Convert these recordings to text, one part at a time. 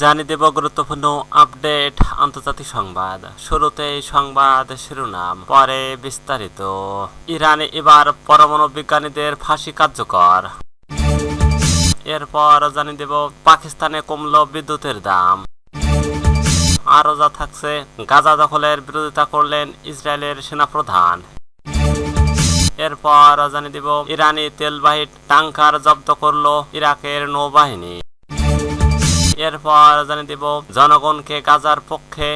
জানিয়ে দেব গুরুত্বপূর্ণ আপডেট আন্তর্জাতিক সংবাদ। শুরুতেই সংবাদ শিরোনাম, পরে বিস্তারিত। ইরানে এবার পরমাণু বিজ্ঞানীদের ফাঁসি কার্যকর। এরপর জানিয়ে দেব পাকিস্তানে কমল বিদ্যুতের দাম। আরও যা থাকছে, গাজা দখলের বিরোধিতা করলেন ইসরায়েলের সেনাপ্রধান। এরপর জানিয়ে দিব ইরানি তেলবাহী ট্যাঙ্কার জব্দ করল ইরাকের নৌবাহিনী। এরপর জানিয়ে দিব, জনগণকে গাজার পক্ষে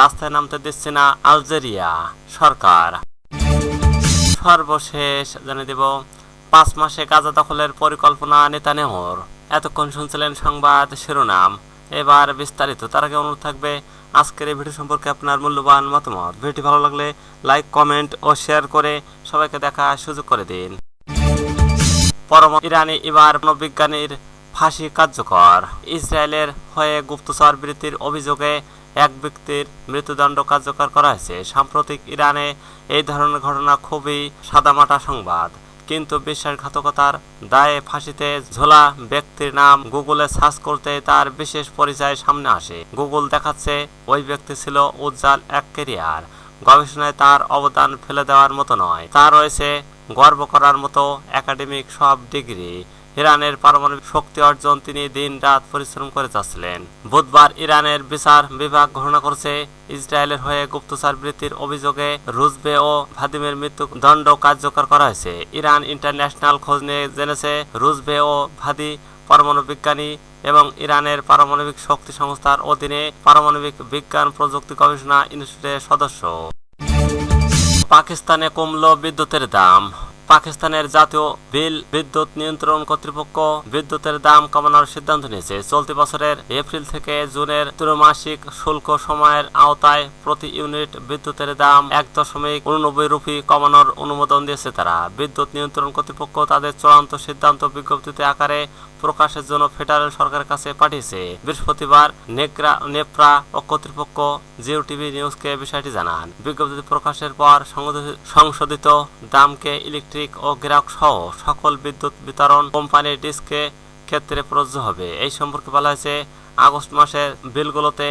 রাস্তায় নামতে দিচ্ছে না আলজেরিয়া সরকার। সর্বশেষ জানিয়ে দিব, পাঁচ মাসে গাজা দখলের পরিকল্পনা নেতানেহর এতক্ষণ শুনছিলেন সংবাদ শিরোনাম। এবার বিস্তারিত, তার আগে অনুরোধ থাকবে, আজকের এই ভিডিও সম্পর্কে আপনার মূল্যবান মতামত। ভিডিওটি ভালো লাগলে লাইক, কমেন্ট ও শেয়ার করে সবাইকে দেখার সুযোগ করে দিন। পরম ইরানি এবার বিজ্ঞানীর ফাঁসি কার্যকর। ইসরায়েলের হয়ে গুপ্তচর বৃত্তির অভিযোগে এক ব্যক্তির মৃত্যুদণ্ড কার্যকর করা হয়েছে। সাম্প্রতিক ইরানে এই ধরনের ঘটনা খুবই সাদামাটা সংবাদ। কিন্তু বিশ্বাসঘাতকতার দায়ে ফাঁসিতে ঝোলা ব্যক্তির নাম গুগলে সার্চ করতে তার বিশেষ পরিচয় সামনে আসে। গুগল দেখাচ্ছে ওই ব্যক্তি ছিল উজ্জ্বল এক কেরিয়ার। গবেষণায় তার অবদান ফেলে দেওয়ার মতো নয়। তার রয়েছে গর্ব করার মতো একাডেমিক সব ডিগ্রি ইরানের পারমাণবিক শক্তি অর্জন তিনি দিন রাত পরিশ্রম করে যাচ্ছিলেন। বুধবার ইরানের বিচার বিভাগ ঘোষণা করেছে, ইসরায়েলের হয়ে গুপ্তচর বৃত্তির অভিযোগে রুজবে ও ভাদিমের মৃত্যু দণ্ড কার্যকর করা হয়েছে। ইরান ইন্টারন্যাশনাল খোঁজ নিয়ে জেনেছে, রুজবে ও ভাদি পরমাণু বিজ্ঞানী এবং ইরানের পারমাণবিক শক্তি সংস্থার অধীনে পারমাণবিক বিজ্ঞান প্রযুক্তি গবেষণা ইনস্টিটিউটের সদস্য। পাকিস্তানে কমল বিদ্যুতের দাম। পাকিস্তানের জাতীয় বিল বিদ্যুৎ নিয়ন্ত্রণ কর্তৃপক্ষ বিদ্যুতের দাম কমানোর সিদ্ধান্ত নিয়েছে। চলতি বছরের এপ্রিল থেকে জুনের ত্রৈমাসিক শুল্ক সময়ের আওতায় প্রতি ইউনিট বিদ্যুতের দাম এক দশমিক উননব্বই রুপি কমানোর অনুমোদন দিয়েছে তারা। বিদ্যুৎ নিয়ন্ত্রণ কর্তৃপক্ষ তাদের চূড়ান্ত সিদ্ধান্ত বিজ্ঞপ্তিতে আকারে প্রকাশের জন্য ফেডারেল সরকারের কাছে পাঠিয়েছে। বৃহস্পতিবার নেপ্রা ও কর্তৃপক্ষ জিও টিভি নিউজকে বিষয়টি জানান। বিজ্ঞপ্তি প্রকাশের পর সংশোধি- সংশোধিত দামকে ইলেকট্রিক ও গ্রাহক সহ সকল বিদ্যুৎ বিতরণ কোম্পানির ডিস্কে ক্ষেত্রে প্রযোজ্য হবে। এই সম্পর্কে বলা হয়েছে, আগস্ট মাসের বিলগুলোতে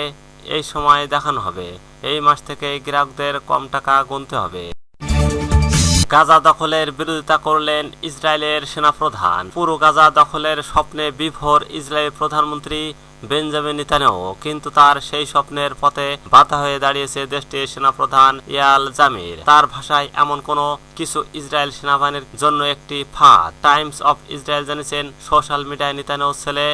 এই সময় দেখানো হবে। এই মাস থেকে গ্রাহকদের কম টাকা গুনতে হবে। গাজা দখলের বিরোধিতা করলেন ইসরায়েলের সেনাপ্রধান। পুরো গাজা দখলের স্বপ্নে বিভোর ইসরায়েল প্রধানমন্ত্রী বেঞ্জামিন নিতানেও কিন্তু তার সেই স্বপ্নের পথে বাধা হয়ে দাঁড়িয়েছে দেশটির সেনাপ্রধান ইয়াল জামির। তার ভাষায় এমন কোনো কিছু ইসরায়েল সেনাবাহিনীর জন্য একটি ফাঁদ। টাইমস অফ ইসরায়েল জানিয়েছেন, সোশ্যাল মিডিয়ায় নেতানিয়াহু ছেলে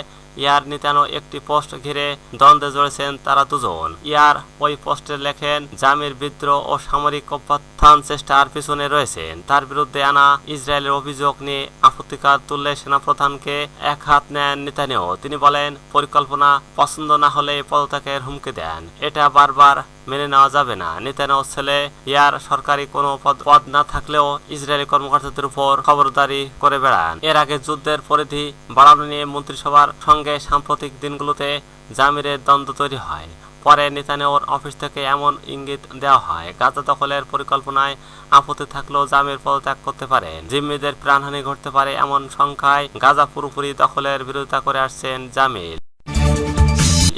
ইয়ার নিতানো একটি পোস্ট ঘিরে দ্বন্দ্বে জড়েছেন তারা দুজন। ইয়ার ওই পোস্টে লেখেন, জামির বিদ্রোহ ও সামরিক অভ্যুত্থান চেষ্টার পিছনে রয়েছেন। তার বিরুদ্ধে আনা ইসরায়েলের অভিযোগ নিয়ে আপত্তিকার তুললে সেনাপ্রধানকে এক হাত নেন নেতানিয়াহু। তিনি বলেন, পরিকল্পনা পছন্দ না হলে পদত্যাগের হুমকি দেন। এটা বারবার মেনে নেওয়া যাবে না। নেতানিয়াহুর ছেলে ইয়ার সরকারি কোনো পদ না থাকলেও ইসরায়েলি কর্মকর্তাদের উপর খবরদারি করে বেড়ান। এর আগে যুদ্ধের পরিধি বাড়ানো নিয়ে মন্ত্রিসভার সঙ্গে সাম্প্রতিক দিনগুলোতে জামিরের দ্বন্দ্ব তৈরি হয়। পরে নেতানিয়াহুর অফিস থেকে এমন ইঙ্গিত দেওয়া হয়। গাজা দখলের পরিকল্পনায় আপত্তি থাকলেও জামির পদত্যাগ করতে পারে। জিম্মিদের প্রাণহানি ঘটতে পারে এমন সংখ্যায় গাজা পুরোপুরি দখলের বিরোধিতা করে আসছেন জামিল।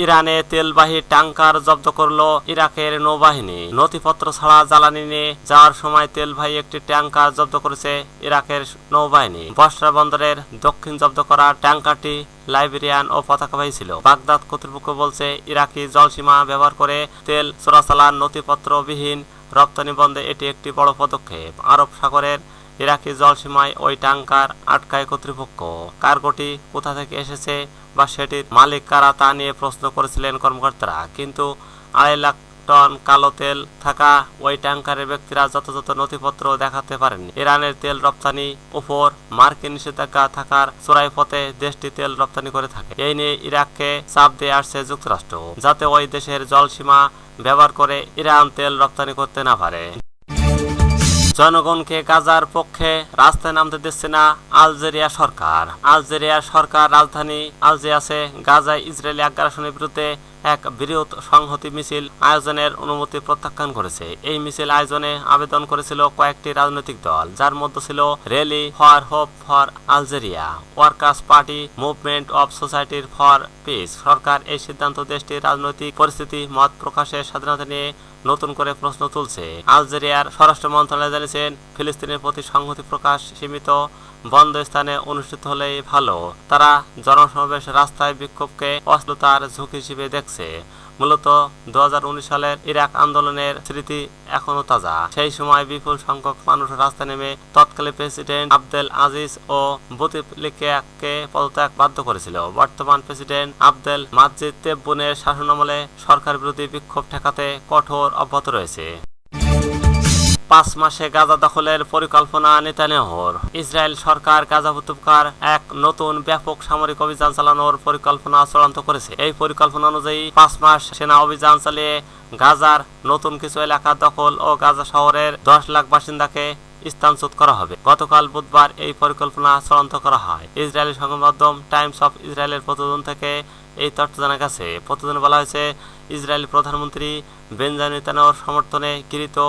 ইরানে তেলবাহী ট্যাঙ্কার জব্দ করল ইরাকের নৌবাহিনী। নথিপত্র ছাড়া জ্বালানি নিয়ে যাওয়ার সময় তেলবাহী একটি ট্যাঙ্কার জব্দ করেছে ইরাকের নৌবাহিনী। বসরা বন্দরের দক্ষিণ জব্দ করা ট্যাঙ্কারটি লাইবেরিয়ান ও পতাকাবাহী ছিল। বাগদাদ কর্তৃপক্ষ বলছে, ইরাকি জলসীমা ব্যবহার করে তেল চোরাচালান নথিপত্রবিহীন রপ্তানি বন্ধে এটি একটি বড় পদক্ষেপ। আরব সাগরের ইরাকি জলসীমায় ওই ট্যাঙ্কার আটকায় কর্তৃপক্ষ। কার্গোটি কোথা থেকে এসেছে বা সেটির মালিক কারা তা নিয়ে প্রশ্ন করেছিলেন কর্মকর্তারা। কিন্তু আড়াই লাখ টন কালো তেল থাকা ওই ট্যাঙ্কারের ব্যক্তিরা যথাযথ নথিপত্র দেখাতে পারেননি। ইরানের তেল রপ্তানি উপর মার্কিন নিষেধাজ্ঞা থাকার চোরাই পথে দেশটি তেল রপ্তানি করে থাকে। এই নিয়ে ইরাককে চাপ দিয়ে আসছে যুক্তরাষ্ট্র। যাতে ওই দেশের জলসীমা ব্যবহার করে ইরান তেল রপ্তানি করতে না পারে। জনগণকে গাজার পক্ষে রাস্তায় নামতে দিচ্ছে না আলজেরিয়া সরকার। আলজেরিয়া সরকার রাজধানী আলজিয়াসে গাজায় ইসরায়েলি আগ্রাসনের বিরুদ্ধে এক বৃহৎ সংহতি মিছিল আয়োজনের অনুমতি প্রত্যাখ্যান করেছে। এই মিছিল আয়োজনে আবেদন করেছিল কয়েকটি রাজনৈতিক দল, যার মধ্যে ছিল rally for hope for Algeria workers party movement of সোসাইটির ফর পিস সরকার এই সিদ্ধান্ত দেশটির রাজনৈতিক পরিস্থিতি, মত প্রকাশের স্বাধীনতা নিয়ে নতুন করে প্রশ্ন তুলছে। আলজেরিয়ার স্বরাষ্ট্র মন্ত্রণালয় জানিয়েছেন, ফিলিস্তিনের প্রতি সংহতি প্রকাশ সীমিত বন্ধ স্থানে অনুষ্ঠিত হলেই ভালো। তারা জনসমাবেশ রাস্তায় বিক্ষোভকে অশ্লীলতার ঝুঁকি হিসেবে দেখছে। মূলত দু সালের ইরাক আন্দোলনের স্মৃতি এখনও তাজা। সেই সময় বিপুল সংখ্যক মানুষ রাস্তায় নেমে তৎকালীন প্রেসিডেন্ট আব্দেল আজিজ ও বুতিফলিকাকে পদত্যাগ বাধ্য করেছিল। বর্তমান প্রেসিডেন্ট আবদেল মাজিদ তেব্বুনের শাসনামলে সরকার বিরোধী বিক্ষোভ ঠেকাতে কঠোর অব্যাহত রয়েছে। পাঁচ মাসে গাজা দখলের পরিকল্পনা নেতানিয়াহুর। ইসরায়েল সরকার গাজা উপত্যকার এক নতুন ব্যাপক সামরিক অভিযান চালানোর পরিকল্পনা চূড়ান্ত করেছে। এই পরিকল্পনা অনুযায়ী পাঁচ মাস সেনা অভিযান চালিয়ে গাজার নতুন কিছু এলাকা দখল ও গাজা শহরের দশ লাখ বাসিন্দাকে স্থানচ্যুত করা হবে। গতকাল বুধবার এই পরিকল্পনা চূড়ান্ত করা হয়। ইসরায়েলি সংবাদ মাধ্যম টাইমস অফ ইসরায়েলের প্রতিবেদন থেকে এই তথ্য জানা গেছে। প্রতিবেদনে বলা হয়েছে, ইসরায়েলি প্রধানমন্ত্রী বেঞ্জামিন নেতানিয়াহুর সমর্থনে গৃহীত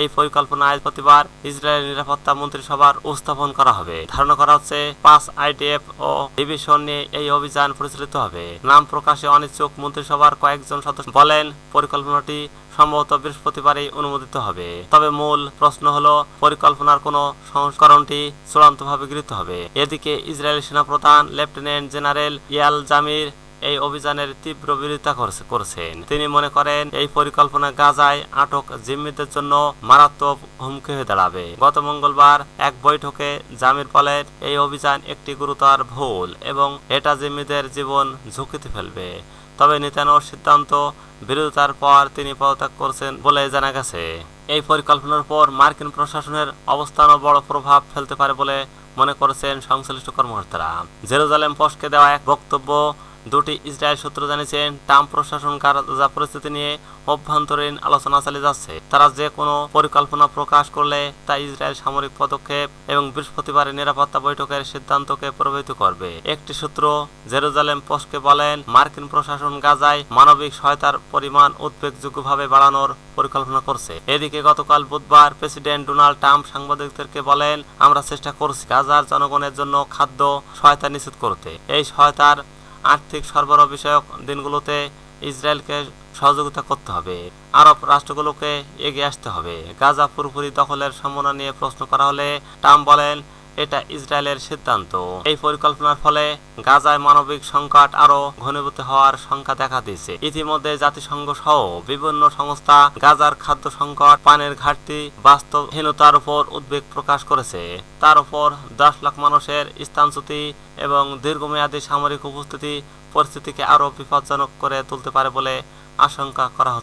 এই পরিকল্পনা আজ প্রতিবার ইসরায়েল নিরাপত্তা মন্ত্রিসভার উপস্থাপন করা হবে। ধারণা করা হচ্ছে, পাঁচ আইডিএফ ও ডিভিশন নিয়ে এই অভিযান পরিচালিত হবে। নাম প্রকাশে অনিচ্ছুক মন্ত্রিসভার কয়েকজন সদস্য বলেন, পরিকল্পনাটি সম্ভবত বৃহস্পতিবারই অনুমোদিত হবে। তবে মূল প্রশ্ন হলো, পরিকল্পনার কোন সংস্করণটি চূড়ান্তভাবে গৃহীত হবে। এদিকে ইসরায়েলি সেনাপ্রধান লেফটেন্যান্ট জেনারেল ইয়াল জামির এই অভিযানের তীব্র বিরোধিতা করছেন। তিনি মনে করেন, এই পরিকল্পনা গাজায় আটক জিম্মিদের জন্য মারাত্মক হুমকি হয়ে দাঁড়াবে। গত মঙ্গলবার এক বৈঠকে জামির বলেন এই অভিযান একটি গুরুতর ভুল এবং এটা জিম্মিদের জীবন ঝুঁকিতে ফেলবে। তবে নেতানোর সিদ্ধান্ত বিরোধিতার পর তিনি পদত্যাগ করছেন বলে জানা গেছে। এই পরিকল্পনার পর মার্কিন প্রশাসনের অবস্থানও বড় প্রভাব ফেলতে পারে বলে মনে করেছেন সংশ্লিষ্ট কর্মকর্তারা। জেরুজালেম পোস্টকে দেওয়া এক বক্তব্য দুটি ইসরায়েল সূত্র জানিয়েছেন, ট্রাম্প প্রশাসন গাজা পরিস্থিতি নিয়ে অভ্যন্তরীণ আলোচনা চালিয়ে যাচ্ছে। তারা যে কোনো পরিকল্পনা প্রকাশ করলে তা ইসরায়েল সামরিক পদক্ষেপ এবং বৃহস্পতিবারের নিরাপত্তা বৈঠকের সিদ্ধান্তকে প্রভাবিত করবে। একটি সূত্র জেরুজালেম পোস্টকে বলেন, মার্কিন প্রশাসন গাজায় মানবিক সহায়তার পরিমাণ উদ্বেগযোগ্যভাবে বাড়ানোর পরিকল্পনা করছে। এদিকে গতকাল বুধবার প্রেসিডেন্ট ডোনাল্ড ট্রাম্প সাংবাদিকদেরকে বলেন, আমরা চেষ্টা করছি গাজার জনগণের জন্য খাদ্য সহায়তা নিশ্চিত করতে। এই সহায়তার আর্থিক সরবরাহ বিষয়ক দিনগুলোতে ইসরায়েলকে সহযোগিতা করতে হবে। আরব রাষ্ট্রগুলোকে এগিয়ে আসতে হবে। গাজা পুরোপুরি দখলের সম্ভাবনা নিয়ে প্রশ্ন করা হলে ট্রাম্প বলেন এটা ইসরায়েলের সিদ্ধান্ত। এই পরিকল্পনার ফলে গাজায় মানবিক সংকট আরও ঘনীভূত হওয়ার সংখ্যা দেখা দিয়েছে। ইতিমধ্যে জাতিসংঘ সহ বিভিন্ন সংস্থা গাজার খাদ্য সংকট, পানির ঘাটতি, বাস্তবহীনতার উপর উদ্বেগ প্রকাশ করেছে। তার উপর দশ লাখ মানুষের স্থানচ্যুতি এবং দীর্ঘমেয়াদী সামরিক উপস্থিতি পরিস্থিতিকে আরও বিপজ্জনক করে তুলতে পারে বলে আশঙ্কা করা হচ্ছে।